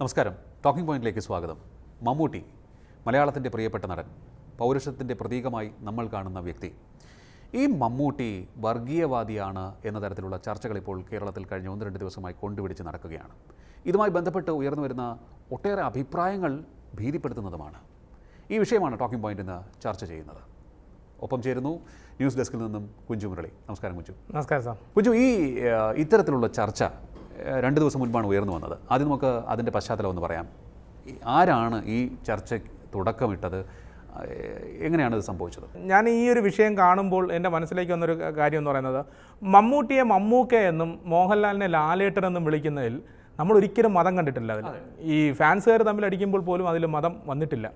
നമസ്കാരം. ടോക്കിംഗ് പോയിന്റിലേക്ക് സ്വാഗതം. മമ്മൂട്ടി മലയാളത്തിന്റെ പ്രിയപ്പെട്ട നടൻ പൗരുഷത്തിന്റെ പ്രതീകമായി നമ്മൾ കാണുന്ന വ്യക്തി. ഈ മമ്മൂട്ടി വർഗീയവാദിയാണ് എന്ന തരത്തിലുള്ള ചർച്ചകൾ ഇപ്പോൾ കേരളത്തിൽ കഴിഞ്ഞ ഒന്ന് രണ്ട് ദിവസമായി കൊണ്ടുപിടിച്ച് നടക്കുകയാണ്. ഇതുമായി ബന്ധപ്പെട്ട് ഉയർന്നു വരുന്ന ഒട്ടേറെ അഭിപ്രായങ്ങൾ ഭീതിപ്പെടുത്തുന്നതുമാണ്. ഈ വിഷയമാണ് ടോക്കിംഗ് പോയിന്റ് ഇന്ന് ചർച്ച ചെയ്യുന്നത്. ഒപ്പം ചേരുന്നു ന്യൂസ് ഡെസ്കിൽ നിന്നും കുഞ്ചു മുരളി. നമസ്കാരം കുഞ്ചു. നമസ്കാരം സാർ. കുഞ്ചു ഈ ഇത്തരത്തിലുള്ള ചർച്ച രണ്ട് ദിവസം മുൻപാണ് ഉയർന്നു വന്നത്. ആദ്യം നമുക്ക് അതിന്റെ പശ്ചാത്തലം ഒന്ന് പറയാം. ആരാണ് ഈ ചർച്ച തുടക്കമിട്ടത്? എങ്ങനെയാണ് ഇത് സംഭവിച്ചത്? ഞാൻ ഈ ഒരു വിഷയം കാണുമ്പോൾ എന്റെ മനസ്സിലേക്ക് വന്നൊരു കാര്യം എന്ന് പറയുന്നത് മമ്മൂട്ടിയെ മമ്മൂക്ക എന്നും മോഹൻലാലിനെ ലാലേട്ടൻ എന്നും വിളിക്കുന്നതിൽ നമ്മൾ ഒരിക്കലും മതം കണ്ടിട്ടില്ല അതിൽ. ഈ ഫാൻസുകാർ തമ്മിൽ അടിക്കുമ്പോൾ പോലും അതിൽ മതം വന്നിട്ടില്ല.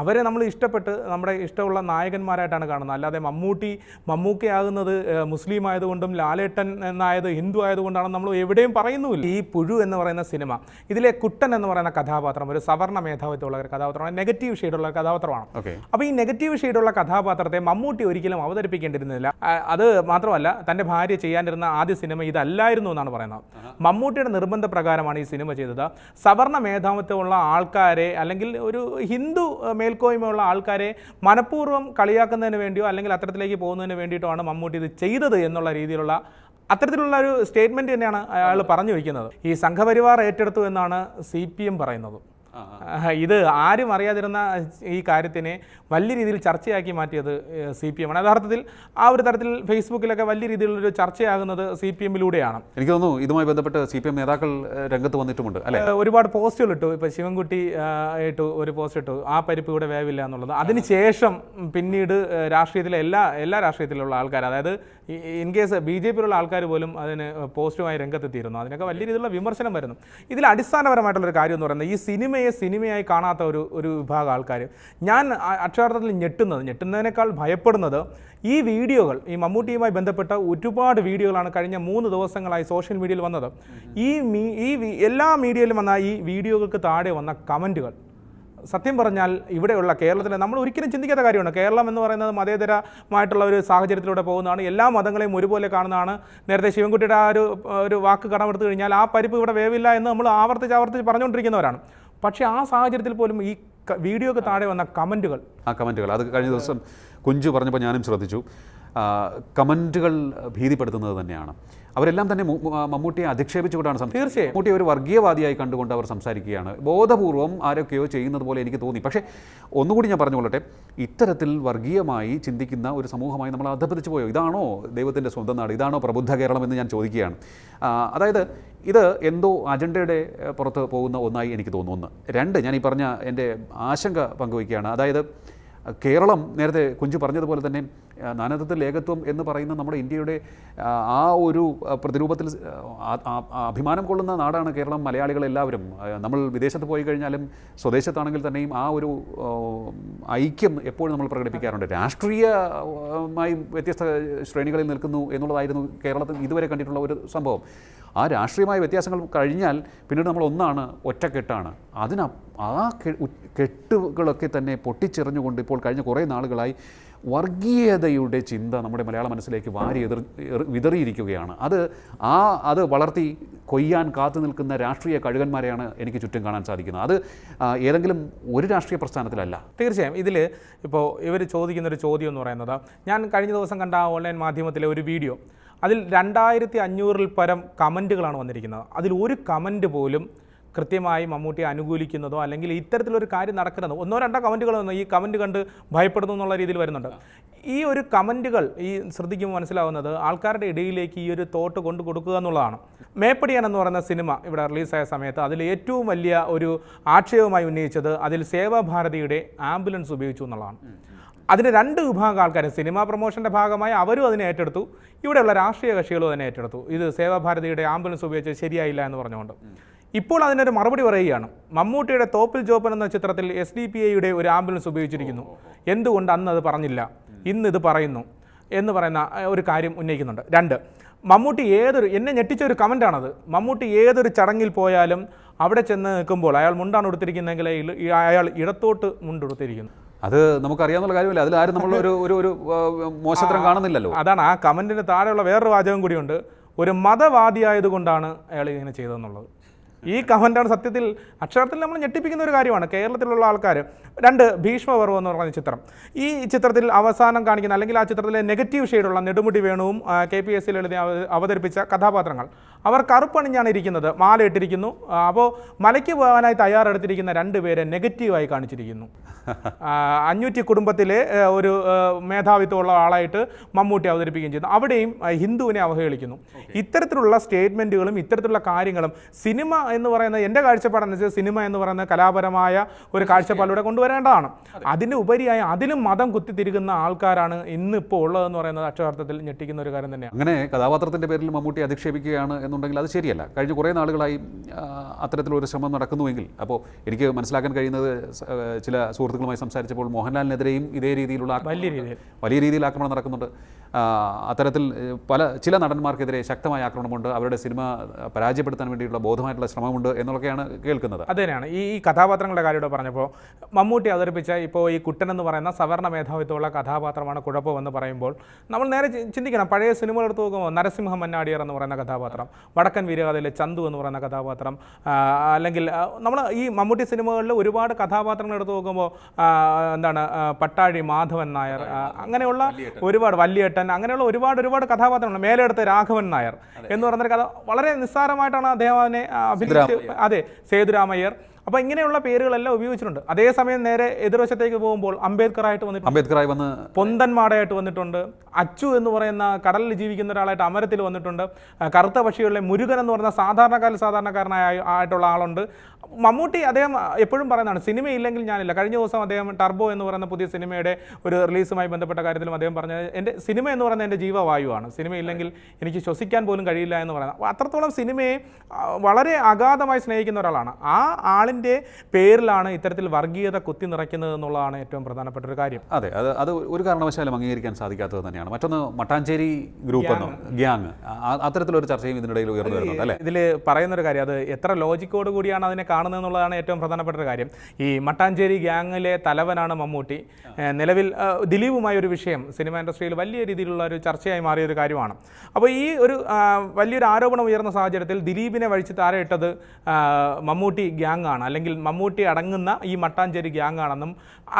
അവരെ നമ്മൾ ഇഷ്ടപ്പെട്ട് നമ്മുടെ ഇഷ്ടമുള്ള നായകന്മാരായിട്ടാണ് കാണുന്നത്. അല്ലാതെ മമ്മൂട്ടി മമ്മൂക്കയാകുന്നത് മുസ്ലിം ആയതുകൊണ്ടും ലാലേട്ടൻ എന്നായത് ഹിന്ദു ആയതുകൊണ്ടാണ് നമ്മൾ എവിടെയും പറയുന്നുമില്ല. ഈ പുഴു എന്ന് പറയുന്ന സിനിമ ഇതിലെ കുട്ടൻ എന്ന് പറയുന്ന കഥാപാത്രം ഒരു സവർണ മേധാവിത്വമുള്ള ഒരു കഥാപാത്രമാണ് നെഗറ്റീവ് ഷെയ്ഡുള്ള ഒരു കഥാപാത്രമാണ് അപ്പോൾ ഈ നെഗറ്റീവ് ഷെയ്ഡുള്ള കഥാപാത്രത്തെ മമ്മൂട്ടി ഒരിക്കലും അവതരിപ്പിക്കേണ്ടിരുന്നില്ല അത് മാത്രമല്ല തന്റെ ഭാര്യ ചെയ്യാനിരുന്ന ആദ്യ സിനിമ ഇതല്ലായിരുന്നു എന്നാണ് പറയുന്നത്. മമ്മൂട്ടിയുടെ നിർബന്ധ പ്രകാരമാണ് ഈ സിനിമ ചെയ്തത്. സവർണ മേധാവിത്വമുള്ള ആൾക്കാരെ അല്ലെങ്കിൽ ഒരു ഹിന്ദു മേൽക്കോയ്മയുള്ള ആൾക്കാരെ മനഃപൂർവം കളിയാക്കുന്നതിന് വേണ്ടിയോ അല്ലെങ്കിൽ അത്തരത്തിലേക്ക് പോകുന്നതിന് വേണ്ടിയിട്ടോ ആണ് മമ്മൂട്ടി ഇത് ചെയ്തത് എന്നുള്ള രീതിയിലുള്ള അത്തരത്തിലുള്ള ഒരു സ്റ്റേറ്റ്മെന്റ് തന്നെയാണ് അയാൾ പറഞ്ഞു വയ്ക്കുന്നത്. ഈ സംഘപരിവാർ ഏറ്റെടുത്തു എന്നാണ് സി പി എം പറയുന്നത്. ഇത് ആരും അറിയാതിരുന്ന ഈ കാര്യത്തിനെ വലിയ രീതിയിൽ ചർച്ചയാക്കി മാറ്റിയത് സി പി എം ആണ്. യഥാർത്ഥത്തിൽ ആ ഒരു തരത്തിൽ ഫേസ്ബുക്കിലൊക്കെ വലിയ രീതിയിലുള്ളൊരു ചർച്ചയാകുന്നത് സി പി എമ്മിലൂടെയാണ്. എനിക്ക് തോന്നുന്നു ഇതുമായി ബന്ധപ്പെട്ട് സി പി എം നേതാക്കൾ രംഗത്ത് വന്നിട്ടുമുണ്ട് അല്ലെ? ഒരുപാട് പോസ്റ്റുകൾ ഇട്ടു. ഇപ്പോൾ ശിവൻകുട്ടി ഇട്ടു ഒരു പോസ്റ്റ് ഇട്ടു. ആ പരിപ്പ് ഇവിടെ വേവില്ല എന്നുള്ളത്. അതിനുശേഷം പിന്നീട് രാഷ്ട്രീയത്തിലെ എല്ലാ എല്ലാ രാഷ്ട്രീയത്തിലുള്ള ആൾക്കാർ അതായത് ഇൻ കേസ് ബി ജെ പിയിലുള്ള ആൾക്കാർ പോലും അതിന് പോസ്റ്റുമായി രംഗത്തെത്തിയിരുന്നു. അതിനൊക്കെ വലിയ രീതിയിലുള്ള വിമർശനം വരുന്നു. ഇതിൽ അടിസ്ഥാനപരമായിട്ടുള്ള ഒരു കാര്യം എന്ന് പറയുന്നത് ഈ സിനിമയെ സിനിമയായി കാണാത്ത ഒരു ഒരു വിഭാഗം ആൾക്കാർ ഞാൻ അക്ഷരാർത്ഥത്തിൽ ഞെട്ടുന്നത് ഞെട്ടുന്നതിനേക്കാൾ ഭയപ്പെടുന്നത് ഈ വീഡിയോകൾ ഈ മമ്മൂട്ടിയുമായി ബന്ധപ്പെട്ട ഒരുപാട് വീഡിയോകളാണ് കഴിഞ്ഞ മൂന്ന് ദിവസങ്ങളായി സോഷ്യൽ മീഡിയയിൽ വന്നത്. ഈ മീ ഈ എല്ലാ മീഡിയയിലും വന്ന ഈ വീഡിയോകൾക്ക് താഴെ വന്ന കമന്റുകൾ. സത്യം പറഞ്ഞാൽ ഇവിടെയുള്ള കേരളത്തിലെ നമ്മൾ ഒരിക്കലും ചിന്തിക്കാത്ത കാര്യമാണ്. കേരളം എന്ന് പറയുന്നത് മതേതരമായിട്ടുള്ള ഒരു സാഹചര്യത്തിലൂടെ പോകുന്നതാണ്. എല്ലാ മതങ്ങളെയും ഒരുപോലെ കാണുന്നതാണ്. നേരത്തെ ശിവൻകുട്ടിയുടെ ആ ഒരു ഒരു വാക്ക് കടമെടുത്തു കഴിഞ്ഞാൽ ആ പരിപ്പ് ഇവിടെ വേവില്ല എന്ന് നമ്മൾ ആവർത്തിച്ച് ആവർത്തിച്ച് പറഞ്ഞുകൊണ്ടിരിക്കുന്നവരാണ്. പക്ഷേ ആ സാഹചര്യത്തിൽ പോലും ഈ വീഡിയോക്ക് താഴെ വന്ന കമന്റുകൾ ആ കമന്റുകൾ. അത് കഴിഞ്ഞ ദിവസം കുഞ്ചു പറഞ്ഞപ്പോൾ ഞാനും ശ്രദ്ധിച്ചു. കമന്റുകൾ ഭീതിപ്പെടുത്തുന്നത് തന്നെയാണ്. അവരെല്ലാം തന്നെ മമ്മൂട്ടിയെ അധിക്ഷേപിച്ചുകൊണ്ടാണ് സംസാരിക്കുന്നത്. തീർച്ചയായും. മമ്മൂട്ടി ഒരു വർഗീയവാദിയായി കണ്ടുകൊണ്ട് അവർ സംസാരിക്കുകയാണ്. ബോധപൂർവം ആരൊക്കെയോ ചെയ്യുന്നത് പോലെ എനിക്ക് തോന്നി. പക്ഷേ ഒന്നുകൂടി ഞാൻ പറഞ്ഞുകൊള്ളട്ടെ ഇത്തരത്തിൽ വർഗീയമായി ചിന്തിക്കുന്ന ഒരു സമൂഹമായി നമ്മൾ അധപ്പതിച്ചു പോയോ? ഇതാണോ ദൈവത്തിന്റെ സ്വന്തം നാട്? ഇതാണോ പ്രബുദ്ധ കേരളം എന്ന് ഞാൻ ചോദിക്കുകയാണ്. അതായത് ഇത് എന്തോ അജണ്ടയുടെ പുറത്ത് പോകുന്ന ഒന്നായി എനിക്ക് തോന്നുന്നു. ഒന്ന്. രണ്ട് ഞാൻ ഈ പറഞ്ഞ എന്റെ ആശങ്ക പങ്കുവയ്ക്കുകയാണ്. അതായത് കേരളം നേരത്തെ കുഞ്ചു പറഞ്ഞതുപോലെ തന്നെ നാനാത്വത്തിൽ ഏകത്വം എന്ന് പറയുന്ന നമ്മുടെ ഇന്ത്യയുടെ ആ, ഒരു പ്രതിരൂപത്തിൽ അഭിമാനം കൊള്ളുന്ന നാടാണ് കേരളം മലയാളികൾ എല്ലാവരും നമ്മൾ വിദേശത്ത് പോയി കഴിഞ്ഞാലും സ്വദേശത്താണെങ്കിൽ തന്നെയും ആ ഒരു ഐക്യം എപ്പോഴും നമ്മൾ പ്രകടിപ്പിക്കാറുണ്ട്. രാഷ്ട്രീയമായി വ്യത്യസ്ത ശ്രേണികളിൽ നിൽക്കുന്നു എന്നുള്ളതായിരുന്നു കേരളത്തിൽ ഇതുവരെ കണ്ടിട്ടുള്ള ഒരു സംഭവം. ആ രാഷ്ട്രീയമായ വ്യത്യാസങ്ങൾ കഴിഞ്ഞാൽ പിന്നീട് നമ്മൾ ഒന്നാണ് ഒറ്റക്കെട്ടാണ്. അതിന ആ കെട്ടുകളൊക്കെ തന്നെ പൊട്ടിച്ചെറിഞ്ഞുകൊണ്ട് ഇപ്പോൾ കഴിഞ്ഞ കുറേ നാളുകളായി വർഗീയതയുടെ ചിന്ത നമ്മുടെ മലയാള മനസ്സിലേക്ക് വാരി എതിർ വിതറിയിരിക്കുകയാണ്. അത് ആ അത് വളർത്തി കൊയ്യാൻ കാത്തു നിൽക്കുന്ന രാഷ്ട്രീയ കഴുകന്മാരെയാണ് എനിക്ക് ചുറ്റും കാണാൻ സാധിക്കുന്നത്. അത് ഏതെങ്കിലും ഒരു രാഷ്ട്രീയ പ്രസ്ഥാനത്തിലല്ല. തീർച്ചയായും ഇതിൽ ഇപ്പോൾ ഇവർ ചോദിക്കുന്ന ഒരു ചോദ്യം എന്ന് പറയുന്നത് ഞാൻ കഴിഞ്ഞ ദിവസം കണ്ട ഓൺലൈൻ മാധ്യമത്തിലെ ഒരു വീഡിയോ. അതിൽ രണ്ടായിരത്തി അഞ്ഞൂറിൽ പരം കമന്റുകളാണ് വന്നിരിക്കുന്നത്. അതിൽ ഒരു കമന്റ് പോലും കൃത്യമായി മമ്മൂട്ടിയെ അനുകൂലിക്കുന്നതോ അല്ലെങ്കിൽ ഇത്തരത്തിലൊരു കാര്യം നടക്കുന്നതോ ഒന്നോ രണ്ടോ കമന്റുകൾ വന്നു ഈ കമന്റ് കണ്ട് ഭയപ്പെടുന്നു എന്നുള്ള രീതിയിൽ വരുന്നുണ്ട്. ഈ ഒരു കമന്റുകൾ ഈ ശ്രദ്ധിക്കുമ്പോൾ മനസ്സിലാവുന്നത് ആൾക്കാരുടെ ഇടയിലേക്ക് ഈ ഒരു തോട്ട് കൊണ്ടു കൊടുക്കുക എന്നുള്ളതാണ്. മേപ്പടിയാൻ എന്ന് പറയുന്ന സിനിമ ഇവിടെ റിലീസായ സമയത്ത് അതിൽ ഏറ്റവും വലിയ ഒരു ആക്ഷേപമായി ഉന്നയിച്ചത് അതിൽ സേവാഭാരതിയുടെ ആംബുലൻസ് ഉപയോഗിച്ചു എന്നുള്ളതാണ്. അതിന് രണ്ട് വിഭാഗം ആൾക്കാർ സിനിമാ പ്രൊമോഷന്റെ ഭാഗമായി അവരും അതിനെ ഏറ്റെടുത്തു. ഇവിടെയുള്ള രാഷ്ട്രീയ കക്ഷികളും അതിനെ ഏറ്റെടുത്തു. ഇത് സേവാഭാരതിയുടെ ആംബുലൻസ് ഉപയോഗിച്ച് ശരിയായില്ല എന്ന് പറഞ്ഞുകൊണ്ട്. ഇപ്പോൾ അതിനൊരു മറുപടി പറയുകയാണ്. മമ്മൂട്ടിയുടെ തോപ്പിൽ ജോപ്പൻ എന്ന ചിത്രത്തിൽ എസ് ഡി പി ഐയുടെ ഒരു ആംബുലൻസ് ഉപയോഗിച്ചിരിക്കുന്നു. എന്തുകൊണ്ട് അന്ന് അത് പറഞ്ഞില്ല? ഇന്ന് ഇത് പറയുന്നു എന്ന് പറയുന്ന ഒരു കാര്യം ഉന്നയിക്കുന്നുണ്ട്. രണ്ട് മമ്മൂട്ടി ഏതൊരു എന്നെ ഞെട്ടിച്ച ഒരു കമന്റാണത് മമ്മൂട്ടി ഏതൊരു ചടങ്ങിൽ പോയാലും അവിടെ ചെന്ന് നിൽക്കുമ്പോൾ അയാൾ മുണ്ടാണ് ഉടുത്തിരിക്കുന്നതെങ്കിൽ അയാൾ ഇടത്തോട്ട് മുണ്ടുടുത്തിരിക്കുന്നു അത് നമുക്കറിയാവുന്ന കാര്യമല്ല. അതിൽ ആരും നമ്മൾ ഒരു ഒരു ഒരു മോശത്തരം കാണുന്നില്ലല്ലോ. അതാണ്. ആ കമന്റിന് താഴെയുള്ള വേറൊരു വാചകം കൂടിയുണ്ട്. ഒരു മതവാദിയായതുകൊണ്ടാണ് അയാൾ ഇങ്ങനെ ചെയ്തതെന്നുള്ളത്. ഈ കമന്റാണ് സത്യത്തിൽ അക്ഷരത്തിൽ നമ്മൾ ഞെട്ടിപ്പിക്കുന്ന ഒരു കാര്യമാണ് കേരളത്തിലുള്ള ആൾക്കാർ രണ്ട് ഭീഷ്മപർവം എന്ന് പറയുന്ന ചിത്രം. ഈ ചിത്രത്തിൽ അവസാനം കാണിക്കുന്ന അല്ലെങ്കിൽ ആ ചിത്രത്തിലെ നെഗറ്റീവ് ഷെയ്ഡുള്ള നെടുമുടി വേണുവും കെ പി എസ് സിയിൽ എഴുതി അവതരിപ്പിച്ച കഥാപാത്രങ്ങൾ. അവർ കറുപ്പണിഞ്ഞാണ് ഇരിക്കുന്നത് മാല ഇട്ടിരിക്കുന്നു. അപ്പോൾ മലയ്ക്ക് പോകാനായി തയ്യാറെടുത്തിരിക്കുന്ന രണ്ട് പേരെ നെഗറ്റീവായി കാണിച്ചിരിക്കുന്നു. അഞ്ഞൂറ്റി കുടുംബത്തിലെ ഒരു മേധാവിത്വമുള്ള ആളായിട്ട് മമ്മൂട്ടി അവതരിപ്പിക്കുകയും ചെയ്യുന്നു. അവിടെയും ഹിന്ദുവിനെ അവഹേളിക്കുന്നു. ഇത്തരത്തിലുള്ള സ്റ്റേറ്റ്മെന്റുകളും ഇത്തരത്തിലുള്ള കാര്യങ്ങളും സിനിമ എന്ന് പറയുന്നത് എന്റെ കാഴ്ചപ്പാടനുസരിച്ച് സിനിമ എന്ന് പറയുന്ന കലാപരമായ ഒരു കാഴ്ചപ്പാടിലൂടെ കൊണ്ടുവരേണ്ടതാണ്. അതിന് ഉപരിയായി അതിലും മതം കുത്തിത്തിരിക്കുന്ന ആൾക്കാരാണ് ഇന്നിപ്പോൾ ഉള്ളതെന്ന് പറയുന്നത് അക്ഷരാർത്ഥത്തിൽ ഞെട്ടിക്കുന്ന ഒരു കാര്യം തന്നെയാണ്. അങ്ങനെ കഥാപാത്രത്തിന്റെ പേരിൽ മമ്മൂട്ടി അധിക്ഷേപിക്കുകയാണ് എന്നുണ്ടെങ്കിൽ അത് ശരിയല്ല. കഴിഞ്ഞ കുറേ നാളുകളായി അത്തരത്തിലൊരു ശ്രമം നടക്കുന്നുവെങ്കിൽ അപ്പോൾ എനിക്ക് മനസ്സിലാക്കാൻ കഴിയുന്നത് ചില സുഹൃത്തുക്കളുമായി സംസാരിച്ചപ്പോൾ മോഹൻലാലിനെതിരെയും ഇതേ രീതിയിലുള്ള വലിയ രീതിയിൽ. വലിയ രീതിയിൽ ആക്രമണം നടക്കുന്നുണ്ട്. അത്തരത്തിൽ പല ചില നടന്മാർക്കെതിരെ ശക്തമായ ആക്രമണമുണ്ട്. അവരുടെ സിനിമ പരാജയപ്പെടുത്താൻ വേണ്ടിയിട്ടുള്ള ബോധമായിട്ടുള്ള ശ്രമമുണ്ട് എന്നുള്ളതൊക്കെയാണ് കേൾക്കുന്നത്. അത് തന്നെയാണ് ഈ കഥാപാത്രങ്ങളുടെ കാര്യം പറഞ്ഞപ്പോൾ മമ്മൂട്ടി അവതരിപ്പിച്ച ഇപ്പോൾ ഈ കുട്ടൻ എന്ന് പറയുന്ന സവർണ മേധാവിത്വമുള്ള കഥാപാത്രമാണ് കുഴപ്പമെന്ന് പറയുമ്പോൾ നമ്മൾ നേരെ ചിന്തിക്കണം. പഴയ സിനിമകൾ എടുത്ത് നോക്കുമ്പോൾ നരസിംഹ മന്നാടിയർ എന്ന് പറയുന്ന കഥാപാത്രം വടക്കൻ വീരകഥയിലെ ചന്തു എന്ന് പറയുന്ന കഥാപാത്രം അല്ലെങ്കിൽ നമ്മൾ ഈ മമ്മൂട്ടി സിനിമകളിൽ ഒരുപാട് കഥാപാത്രങ്ങൾ എടുത്ത് നോക്കുമ്പോൾ എന്താണ് പട്ടാഴി മാധവൻ നായർ അങ്ങനെയുള്ള ഒരുപാട് വല്യേട്ടൻ അങ്ങനെയുള്ള ഒരുപാട് ഒരുപാട് കഥാപാത്രങ്ങൾ മേലെടുത്ത് രാഘവൻ നായർ എന്ന് പറയുന്ന കഥ വളരെ നിസ്സാരമായിട്ടാണ് അദ്ദേഹം അതിനെ അതെ സേതുരാമയ്യർ അപ്പോൾ ഇങ്ങനെയുള്ള പേരുകളെല്ലാം ഉപയോഗിച്ചിട്ടുണ്ട്. അതേസമയം നേരെ എതിർവശത്തേക്ക് പോകുമ്പോൾ അംബേദ്കറായിട്ട് വന്നിട്ടുണ്ട്. അംബേദ്കറായി വന്ന് പൊന്തന്മാടായിട്ട് വന്നിട്ടുണ്ട്. അച്ചു എന്ന് പറയുന്ന കടലിൽ ജീവിക്കുന്ന ഒരാളായിട്ട് അമരത്തിൽ വന്നിട്ടുണ്ട്. കറുത്ത പക്ഷികളിലെ മുരുകൻ എന്ന് പറയുന്ന സാധാരണക്കാരിൽ സാധാരണക്കാരനായ ആയിട്ടുള്ള ആളുണ്ട്. മമ്മൂട്ടി അദ്ദേഹം എപ്പോഴും പറയുന്നതാണ് സിനിമയില്ലെങ്കിൽ ഞാനില്ല. കഴിഞ്ഞ ദിവസം അദ്ദേഹം ടർബോ എന്ന് പറയുന്ന പുതിയ സിനിമയുടെ ഒരു റിലീസുമായി ബന്ധപ്പെട്ട കാര്യത്തിലും അദ്ദേഹം പറഞ്ഞത് എന്റെ സിനിമ എന്ന് പറയുന്നത് എന്റെ ജീവവായുവാണ്. സിനിമ ഇല്ലെങ്കിൽ എനിക്ക് ശ്വസിക്കാൻ പോലും കഴിയില്ല എന്ന് പറയുന്നത്. അത്രത്തോളം സിനിമയെ വളരെ അഗാധമായി സ്നേഹിക്കുന്ന ഒരാളാണ്. ആ ആളിന്റെ പേരിലാണ് ഇത്തരത്തിൽ വർഗീയത കുത്തി നിറയ്ക്കുന്നത് എന്നുള്ളതാണ് ഏറ്റവും പ്രധാനപ്പെട്ട ഒരു കാര്യം. അതെ അത് അത് ഒരു കാരണവശാലും അംഗീകരിക്കാൻ സാധിക്കാത്തത് തന്നെയാണ്. മറ്റൊന്ന് മട്ടാഞ്ചേരി ഗ്രൂപ്പ് എന്നോ ഗ്യാങ്. അത്തരത്തിലൊരു ചർച്ചയും ഇതിനിടയിൽ ഉയർന്നു വരുന്നുണ്ട് അല്ലേ? ഇതിൽ പറയുന്ന ഒരു കാര്യം അത് എത്ര ലോജിക്കോട് കൂടിയാണ് അതിനെ കാണുന്നത് എന്നുള്ളതാണ് ഏറ്റവും പ്രധാനപ്പെട്ട ഒരു കാര്യം. ഈ മട്ടാഞ്ചേരി ഗ്യാങ്ങിലെ തലവനാണ് മമ്മൂട്ടി. നിലവിൽ ദിലീപുമായ ഒരു വിഷയം സിനിമ ഇൻഡസ്ട്രിയിൽ വലിയ രീതിയിലുള്ള ഒരു ചർച്ചയായി മാറിയ ഒരു കാര്യമാണ്. അപ്പോൾ ഈ ഒരു വലിയൊരു ആരോപണം ഉയർന്ന സാഹചര്യത്തിൽ ദിലീപിനെ വഴിച്ച് താരയിട്ടത് മമ്മൂട്ടി ഗ്യാങ് ആണ് അല്ലെങ്കിൽ മമ്മൂട്ടി അടങ്ങുന്ന ഈ മട്ടാഞ്ചേരി ഗ്യാങ് ആണെന്നും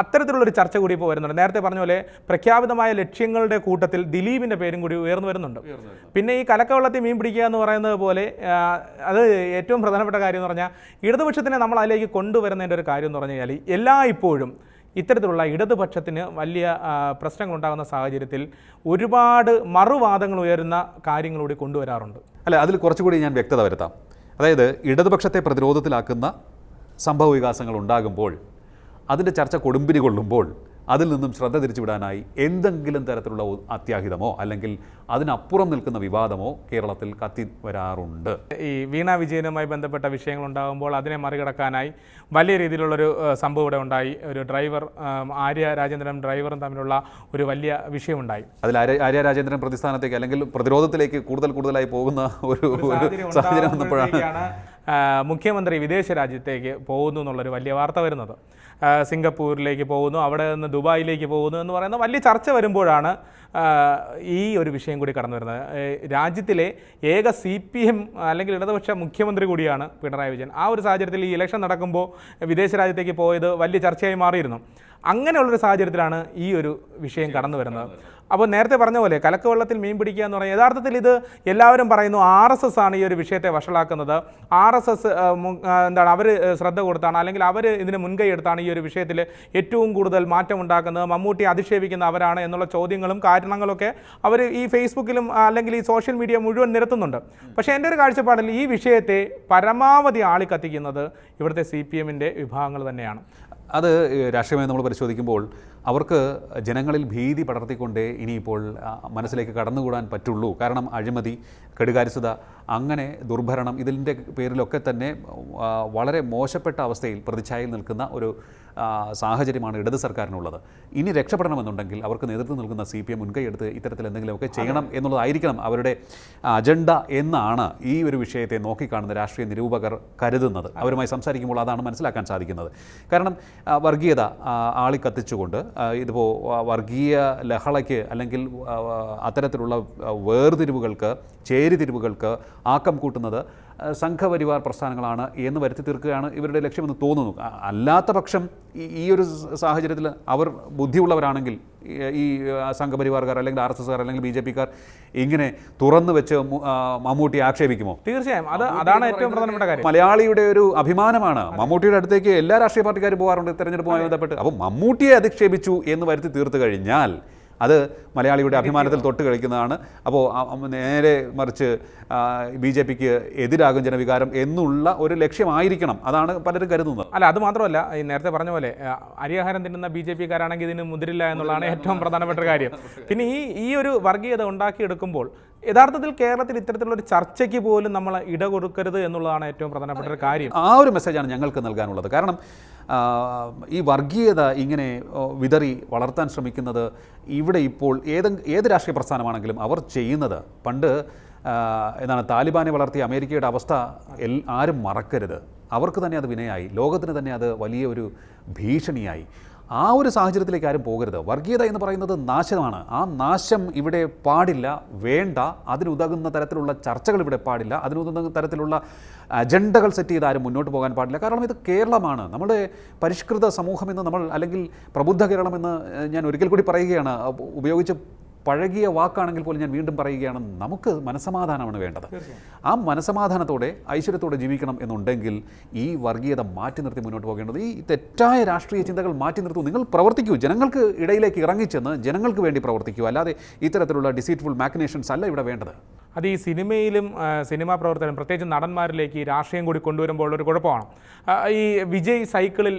അത്തരത്തിലുള്ളൊരു ചർച്ച കൂടി ഇപ്പോൾ വരുന്നുണ്ട്. നേരത്തെ പറഞ്ഞ പോലെ പ്രഖ്യാപിതമായ ലക്ഷ്യങ്ങളുടെ കൂട്ടത്തിൽ ദിലീപിന്റെ പേരും കൂടി ഉയർന്നു വരുന്നുണ്ട്. പിന്നെ ഈ കലക്കവെള്ളത്തിൽ മീൻ പിടിക്കുക എന്ന് പറയുന്നത് പോലെ അത് ഏറ്റവും പ്രധാനപ്പെട്ട കാര്യം എന്ന് പറഞ്ഞാൽ ഇടതുപക്ഷത്തിനെ നമ്മൾ അതിലേക്ക് കൊണ്ടുവരുന്നതിന്റെ ഒരു കാര്യം എന്ന് പറഞ്ഞു കഴിഞ്ഞാൽ എല്ലാ ഇപ്പോഴും ഇത്തരത്തിലുള്ള ഇടതുപക്ഷത്തിന് വലിയ പ്രശ്നങ്ങൾ പ്രശ്നങ്ങളുണ്ടാകുന്ന സാഹചര്യത്തിൽ ഒരുപാട് മറുവാദങ്ങൾ ഉയരുന്ന കാര്യങ്ങളൂടി കൊണ്ടുവരാറുണ്ട്. അല്ല അതിൽ കുറച്ചുകൂടി ഞാൻ വ്യക്തത വരുത്താം. അതായത് ഇടതുപക്ഷത്തെ പ്രതിരോധത്തിലാക്കുന്ന സംഭവ വികാസങ്ങൾ ഉണ്ടാകുമ്പോൾ അതിന്റെ ചർച്ച കൊടുമ്പിരി കൊള്ളുമ്പോൾ അതിൽ നിന്നും ശ്രദ്ധ തിരിച്ചുവിടാനായി എന്തെങ്കിലും തരത്തിലുള്ള അത്യാഹിതമോ അല്ലെങ്കിൽ അതിനപ്പുറം നിൽക്കുന്ന വിവാദമോ കേരളത്തിൽ കത്തി വരാറുണ്ട്. ഈ വീണ വിജയനുമായി ബന്ധപ്പെട്ട വിഷയങ്ങൾ ഉണ്ടാകുമ്പോൾ അതിനെ മറികടക്കാനായി വലിയ രീതിയിലുള്ളൊരു സംഭവം ഇവിടെ ഉണ്ടായി. ഒരു ഡ്രൈവർ ആര്യ രാജേന്ദ്രനും ഡ്രൈവറും തമ്മിലുള്ള ഒരു വലിയ വിഷയമുണ്ടായി. അതിൽ ആര്യ രാജേന്ദ്രൻ പ്രതിസ്ഥാനത്തേക്ക് അല്ലെങ്കിൽ പ്രതിരോധത്തിലേക്ക് കൂടുതൽ കൂടുതലായി പോകുന്ന ഒരു സാഹചര്യം വന്നപ്പോഴാണ് മുഖ്യമന്ത്രി വിദേശ രാജ്യത്തേക്ക് പോകുന്നു എന്നുള്ളൊരു വലിയ വാർത്ത വരുന്നത്. സിംഗപ്പൂരിലേക്ക് പോകുന്നു അവിടെ നിന്ന് ദുബായിലേക്ക് പോകുന്നു എന്ന് പറയുന്ന വലിയ ചർച്ച വരുമ്പോഴാണ് ഈ ഒരു വിഷയം കൂടി കടന്നു വരുന്നത്. രാജ്യത്തിലെ ഏക സി പി എം അല്ലെങ്കിൽ ഇടതുപക്ഷ മുഖ്യമന്ത്രി കൂടിയാണ് പിണറായി വിജയൻ. ആ ഒരു സാഹചര്യത്തിൽ ഈ ഇലക്ഷൻ നടക്കുമ്പോൾ വിദേശ രാജ്യത്തേക്ക് പോയത് വലിയ ചർച്ചയായി മാറിയിരുന്നു. അങ്ങനെയുള്ളൊരു സാഹചര്യത്തിലാണ് ഈ ഒരു വിഷയം കടന്നു വരുന്നത്. അപ്പോൾ നേരത്തെ പറഞ്ഞ പോലെ കലക്കവെള്ളത്തിൽ മീൻ പിടിക്കുക എന്ന് പറഞ്ഞാൽ യഥാർത്ഥത്തിൽ ഇത് എല്ലാവരും പറയുന്നു ആർ എസ് എസ് ആണ് ഈ ഒരു വിഷയത്തെ വഷളാക്കുന്നത്. ആർ എസ് എസ് എന്താണ് അവർ ശ്രദ്ധ കൊടുത്താണ് അല്ലെങ്കിൽ അവർ ഇതിന് മുൻകൈ എടുത്താണ് ഒരു വിഷയത്തിൽ ഏറ്റവും കൂടുതൽ മാറ്റമുണ്ടാക്കുന്നത് മമ്മൂട്ടി അധിക്ഷേപിക്കുന്ന അവരാണ് എന്നുള്ള ചോദ്യങ്ങളും കാരണങ്ങളൊക്കെ അവർ ഈ ഫേസ്ബുക്കിലും അല്ലെങ്കിൽ ഈ സോഷ്യൽ മീഡിയ മുഴുവൻ നിരത്തുന്നുണ്ട്. പക്ഷേ എന്റെ ഒരു കാഴ്ചപ്പാടിൽ ഈ വിഷയത്തെ പരമാവധി ആളിക്കത്തിക്കുന്നത് ഇവിടുത്തെ സി പി എമ്മിന്റെ വിഭാഗങ്ങൾ തന്നെയാണ്. അത് രാഷ്ട്രീയമായി നമ്മൾ പരിശോധിക്കുമ്പോൾ അവർക്ക് ജനങ്ങളിൽ ഭീതി പടർത്തിക്കൊണ്ടേ ഇനിയിപ്പോൾ മനസ്സിലേക്ക് കടന്നുകൂടാൻ പറ്റുള്ളൂ. കാരണം അഴിമതി കെടുകാര്യസ്ഥത അങ്ങനെ ദുർഭരണം ഇതിന്റെ പേരിലൊക്കെ തന്നെ വളരെ മോശപ്പെട്ട അവസ്ഥയിൽ പ്രതിച്ഛായയിൽ നിൽക്കുന്ന ഒരു സാഹചര്യമാണ് ഇടത് സർക്കാരിനുള്ളത്. ഇനി രക്ഷപ്പെടണമെന്നുണ്ടെങ്കിൽ അവർക്ക് നേതൃത്വം നൽകുന്ന സി പി എം മുൻകൈയെടുത്ത് ഇത്തരത്തിൽ എന്തെങ്കിലുമൊക്കെ ചെയ്യണം എന്നുള്ളതായിരിക്കണം അവരുടെ അജണ്ട എന്നാണ് ഈ ഒരു വിഷയത്തെ നോക്കിക്കാണുന്ന രാഷ്ട്രീയ നിരൂപകർ കരുതുന്നത്. അവരുമായി സംസാരിക്കുമ്പോൾ അതാണ് മനസ്സിലാക്കാൻ സാധിക്കുന്നത്. കാരണം വർഗീയത ആളി കത്തിച്ചുകൊണ്ട് ഇതിപ്പോൾ വർഗീയ ലഹളയ്ക്ക് അല്ലെങ്കിൽ അത്തരത്തിലുള്ള വേർതിരിവുകൾക്ക് ചേരിതിരിവുകൾക്ക് ആക്കം കൂട്ടുന്നത് സംഘപരിവാർ പ്രസ്ഥാനങ്ങളാണ് എന്ന് വരുത്തി തീർക്കുകയാണ് ഇവരുടെ ലക്ഷ്യമെന്ന് തോന്നുന്നു. അല്ലാത്ത പക്ഷം ഈ- ഒരു സാഹചര്യത്തിൽ അവർ ബുദ്ധിയുള്ളവരാണെങ്കിൽ ഈ- ഈ സംഘപരിവാർക്കാർ അല്ലെങ്കിൽ ആർ എസ് എസ്കാർ അല്ലെങ്കിൽ ബി ജെ പിക്കാർ ഇങ്ങനെ തുറന്നു വെച്ച് മമ്മൂട്ടി ആക്ഷേപിക്കുമോ? തീർച്ചയായും. അത് അതാണ് ഏറ്റവും പ്രധാനപ്പെട്ട കാര്യം. മലയാളിയുടെ ഒരു അഭിമാനമാണ്. മമ്മൂട്ടിയുടെ അടുത്തേക്ക് എല്ലാ രാഷ്ട്രീയ പാർട്ടിക്കാരും പോകാറുണ്ട് തെരഞ്ഞെടുപ്പുമായി ബന്ധപ്പെട്ട്. അപ്പോൾ മമ്മൂട്ടിയെ അധിക്ഷേപിച്ചു എന്ന് വരുത്തി തീർത്തു കഴിഞ്ഞാൽ അത് മലയാളിയുടെ അഭിമാനത്തിൽ തൊട്ട് കളിക്കുന്നതാണ് അപ്പോൾ നേരെ മറിച്ച് ബി ജെ പിക്ക് എതിരാകും ജനവികാരം എന്നുള്ള ഒരു ലക്ഷ്യമായിരിക്കണം. അതാണ് പലരും കരുതുന്നത്. അല്ല അത് മാത്രമല്ല ഈ നേരത്തെ പറഞ്ഞ പോലെ അരിയാഹാരം തിന്നുന്ന ബി ജെ പിക്കാരാണെങ്കിൽ ഇതിന് മുതിരില്ല എന്നുള്ളതാണ് ഏറ്റവും പ്രധാനപ്പെട്ട കാര്യം. പിന്നെ ഈ ഈ ഒരു വർഗീയത ഉണ്ടാക്കിയെടുക്കുമ്പോൾ യഥാർത്ഥത്തിൽ കേരളത്തിൽ ഇത്തരത്തിലുള്ള ഒരു ചർച്ചയ്ക്ക് പോലും നമ്മൾ ഇട കൊടുക്കരുത് എന്നുള്ളതാണ് ഏറ്റവും പ്രധാനപ്പെട്ട ഒരു കാര്യം. ആ ഒരു മെസ്സേജാണ് ഞങ്ങൾക്ക് നൽകാനുള്ളത്. കാരണം ഈ വർഗീയത ഇങ്ങനെ വിതറി വളർത്താൻ ശ്രമിക്കുന്നത് ഇവിടെ ഇപ്പോൾ ഏത് ഏത് രാഷ്ട്രീയ പ്രസ്ഥാനമാണെങ്കിലും അവർ ചെയ്യുന്നത്. പണ്ട് എന്താണ് താലിബാനെ വളർത്തിയ അമേരിക്കയുടെ അവസ്ഥ എൽ ആരും മറക്കരുത്. അവർക്ക് തന്നെ അത് വിനയായി. ലോകത്തിന് തന്നെ അത് വലിയ ഒരു ഭീഷണിയായി. ആ ഒരു സാഹചര്യത്തിലേക്ക് ആരും പോകരുത്. വർഗീയത എന്ന് പറയുന്നത് നാശമാണ്. ആ നാശം ഇവിടെ പാടില്ല വേണ്ട. അതിനുതകുന്ന തരത്തിലുള്ള ചർച്ചകൾ ഇവിടെ പാടില്ല. അതിനുതകുന്ന തരത്തിലുള്ള അജണ്ടകൾ സെറ്റ് ചെയ്ത് ആരും മുന്നോട്ട് പോകാൻ പാടില്ല. കാരണം ഇത് കേരളമാണ്. നമ്മുടെ പരിഷ്കൃത സമൂഹം എന്ന് നമ്മൾ അല്ലെങ്കിൽ പ്രബുദ്ധ കേരളം എന്ന് ഞാൻ ഒരിക്കൽ കൂടി പറയുകയാണ്. ഉപയോഗിച്ച് പഴകിയ വാക്കാണെങ്കിൽ പോലും ഞാൻ വീണ്ടും പറയുകയാണ് നമുക്ക് മനസമാധാനമാണ് വേണ്ടത്. ആ മനസമാധാനത്തോടെ ഐശ്വര്യത്തോടെ ജീവിക്കണം എന്നുണ്ടെങ്കിൽ ഈ വർഗീയത മാറ്റി നിർത്തി മുന്നോട്ട് പോകേണ്ടത് ഈ തെറ്റായ രാഷ്ട്രീയ ചിന്തകൾ മാറ്റി നിർത്തൂ നിങ്ങൾ പ്രവർത്തിക്കൂ. ജനങ്ങൾക്ക് ഇടയിലേക്ക് ഇറങ്ങിച്ചെന്ന് ജനങ്ങൾക്ക് വേണ്ടി പ്രവർത്തിക്കൂ. അല്ലാതെ ഇത്തരത്തിലുള്ള ഡിസീറ്റ്ഫുൾ മാക്കിനേഷൻസ് അല്ല ഇവിടെ വേണ്ടത്. അത് ഈ സിനിമയിലും സിനിമാ പ്രവർത്തനം പ്രത്യേകിച്ച് നടന്മാരിലേക്ക് ഈ രാഷ്ട്രീയം കൂടി കൊണ്ടുവരുമ്പോൾ ഒരു കുഴപ്പമാണ്. ഈ വിജയ് സൈക്കിളിൽ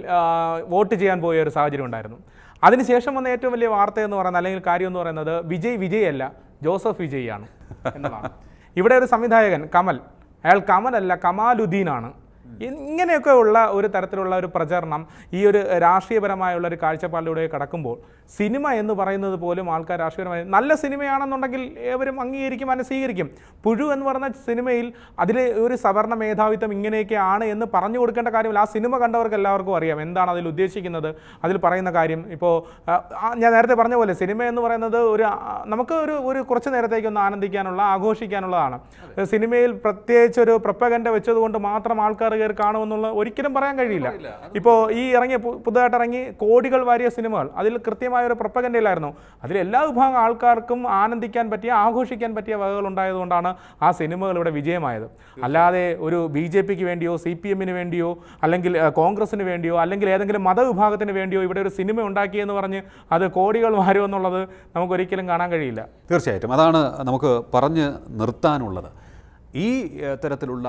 വോട്ട് ചെയ്യാൻ പോയ ഒരു സാഹചര്യം ഉണ്ടായിരുന്നു. അതിനുശേഷം വന്ന ഏറ്റവും വലിയ വാർത്ത എന്ന് പറയുന്നത് അല്ലെങ്കിൽ കാര്യം എന്ന് പറയുന്നത് വിജയ് വിജയ് അല്ല ജോസഫ് വിജയ് ആണ് എന്നതാണ് ഇവിടെ ഒരു സംവിധായകൻ കമൽ. അയാൾ കമലല്ല കമാലുദ്ദീനാണ്. ഇങ്ങനെയൊക്കെ ഉള്ള ഒരു തരത്തിലുള്ള ഒരു പ്രചരണം ഈ ഒരു രാഷ്ട്രീയപരമായുള്ള ഒരു കാഴ്ചപ്പാടിലൂടെ കടക്കുമ്പോൾ സിനിമ എന്ന് പറയുന്നത് പോലും ആൾക്കാർ രാഷ്ട്രീയപരമായി നല്ല സിനിമയാണെന്നുണ്ടെങ്കിൽ ഏവരും അംഗീകരിക്കും അതിനെ സ്വീകരിക്കും. പുഴു എന്ന് പറഞ്ഞ സിനിമയിൽ അതിൽ ഒരു സവർണ മേധാവിത്വം ഇങ്ങനെയൊക്കെയാണ് എന്ന് പറഞ്ഞു കൊടുക്കേണ്ട കാര്യമില്ല. ആ സിനിമ കണ്ടവർക്ക് എല്ലാവർക്കും അറിയാം എന്താണ് അതിൽ ഉദ്ദേശിക്കുന്നത്. അതിൽ പറയുന്ന കാര്യം ഇപ്പോൾ ഞാൻ നേരത്തെ പറഞ്ഞ പോലെ സിനിമ എന്ന് പറയുന്നത് ഒരു നമുക്ക് ഒരു ഒരു കുറച്ച് നേരത്തേക്ക് ഒന്ന് ആനന്ദിക്കാനുള്ള ആഘോഷിക്കാനുള്ളതാണ്. സിനിമയിൽ പ്രത്യേകിച്ച് ഒരു പ്രപ്പകണ്ട വെച്ചതുകൊണ്ട് മാത്രം ആൾക്കാർ കയറി കാണുമെന്നുള്ള ഒരിക്കലും പറയാൻ കഴിയില്ല. ഇപ്പോൾ ഈ ഇറങ്ങിയ പുതുതായിട്ട് ഇറങ്ങി കോടികൾ വാരിയ സിനിമകൾ അതിൽ കൃത്യമായ ഒരു പ്രപ്പകണ്ടയിലായിരുന്നു അതിൽ എല്ലാ വിഭാഗം ആൾക്കാർക്കും ആനന്ദിക്കാൻ പറ്റിയ ആഘോഷിക്കാൻ പറ്റിയ വകകൾ ഉണ്ടായതുകൊണ്ടാണ് ആ സിനിമകൾ ഇവിടെ വിജയമായത്. അല്ലാതെ ഒരു ബി ജെ പിക്ക് വേണ്ടിയോ സി പി എമ്മിന് വേണ്ടിയോ അല്ലെങ്കിൽ കോൺഗ്രസിന് വേണ്ടിയോ അല്ലെങ്കിൽ ഏതെങ്കിലും മതവിഭാഗത്തിന് വേണ്ടിയോ ഇവിടെ ഒരു സിനിമ ഉണ്ടാക്കിയെന്ന് പറഞ്ഞ് അത് കോടികൾ വാരുമെന്നുള്ളത് നമുക്ക് ഒരിക്കലും കാണാൻ കഴിയില്ല. തീർച്ചയായിട്ടും. അതാണ് നമുക്ക് പറഞ്ഞ് നിർത്താനുള്ളത്. ഈ തരത്തിലുള്ള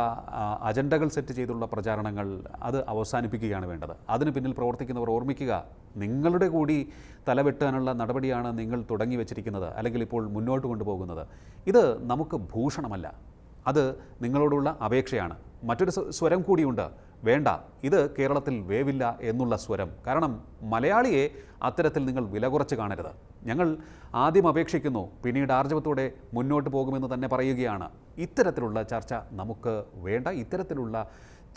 അജണ്ടകൾ സെറ്റ് ചെയ്തുള്ള പ്രചാരണങ്ങൾ അത് അവസാനിപ്പിക്കുകയാണ് വേണ്ടത്. അതിന് പിന്നിൽ പ്രവർത്തിക്കുന്നവർ ഓർമ്മിക്കുക നിങ്ങളുടെ കൂടി തലവെട്ടാനുള്ള നടപടിയാണ് നിങ്ങൾ തുടങ്ങി വെച്ചിരിക്കുന്നത് അല്ലെങ്കിൽ ഇപ്പോൾ മുന്നോട്ട് കൊണ്ടുപോകുന്നത്. ഇത് നമുക്ക് ഭൂഷണമല്ല. അത് നിങ്ങളോടുള്ള അപേക്ഷയാണ്. മറ്റൊരു സ്വരം കൂടിയുണ്ട്. വേണ്ട ഇത് കേരളത്തിൽ വേവില്ല എന്നുള്ള സ്വരം. കാരണം മലയാളിയെ അത്തരത്തിൽ നിങ്ങൾ വില കുറച്ച് കാണരുത്. ഞങ്ങൾ ആദ്യം അപേക്ഷിക്കുന്നു പിന്നീട് ആർജവത്തോടെ മുന്നോട്ട് പോകുമെന്ന് തന്നെ പറയുകയാണ്. ഇത്തരത്തിലുള്ള ചർച്ച നമുക്ക് വേണ്ട ഇത്തരത്തിലുള്ള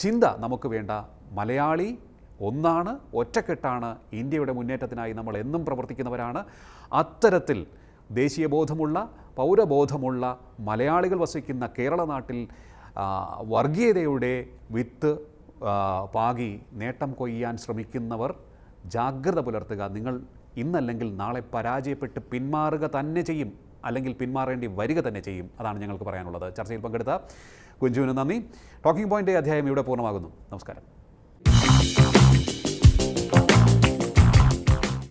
ചിന്ത നമുക്ക് വേണ്ട. മലയാളി ഒന്നാണ് ഒറ്റക്കെട്ടാണ് ഇന്ത്യയുടെ മുന്നേറ്റത്തിനായി നമ്മൾ എന്നും പ്രവർത്തിക്കുന്നവരാണ്. അത്തരത്തിൽ ദേശീയബോധമുള്ള പൗരബോധമുള്ള മലയാളികൾ വസിക്കുന്ന കേരള നാട്ടിൽ വർഗീയതയുടെ വിത്ത് പാകി നേട്ടം കൊയ്യാൻ ശ്രമിക്കുന്നവർ ജാഗ്രത പുലർത്തുക. നിങ്ങൾ ഇന്നല്ലെങ്കിൽ നാളെ പരാജയപ്പെട്ട് പിന്മാറുക തന്നെ ചെയ്യും. അല്ലെങ്കിൽ പിന്മാറേണ്ടി വരിക തന്നെ ചെയ്യും. അതാണ് ഞങ്ങൾക്ക് പറയാനുള്ളത്. ചർച്ചയിൽ പങ്കെടുത്ത കുഞ്ചുവിന് നന്ദി. ടോക്കിംഗ് പോയിന്റ് അധ്യായം ഇവിടെ പൂർണമാകുന്നു. നമസ്കാരം.